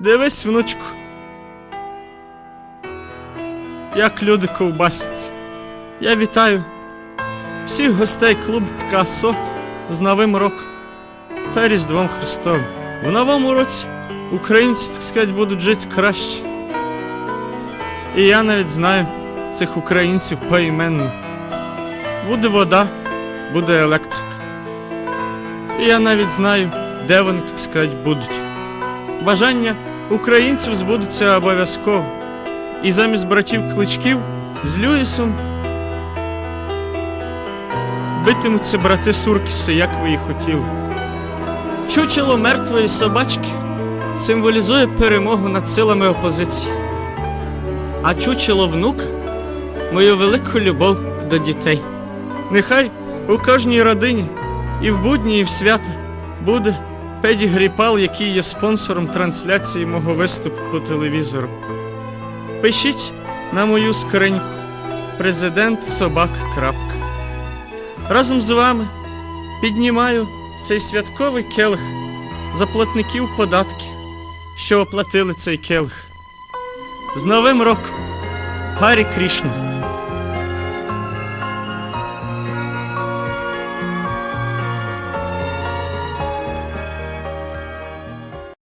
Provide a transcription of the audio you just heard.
Дивись, внучку. Як люди ковбасять. Я вітаю всіх гостей клубу Пікассо з Новим роком та Різдвом Христовим. В новому році українці, так сказати, будуть жити краще. І я навіть знаю цих українців поіменно. Буде вода, буде електрика. І я навіть знаю, де вони, так сказати, будуть. Бажання українців збудуться обов'язково. І замість братів кличків з Люїсом битимуться брати Суркіси, як ви і хотіли. Чучело мертвої собачки символізує перемогу над силами опозиції, а чучело внука мою велику любов до дітей. Нехай у кожній родині і в будні, і в свято буде педігріпал, який є спонсором трансляції мого виступу по телевізору. Пишіть на мою скриньку президент собак. Разом з вами піднімаю цей святковий келих за платників податків, що оплатили цей келих. З Новим роком! Гарі Крішна!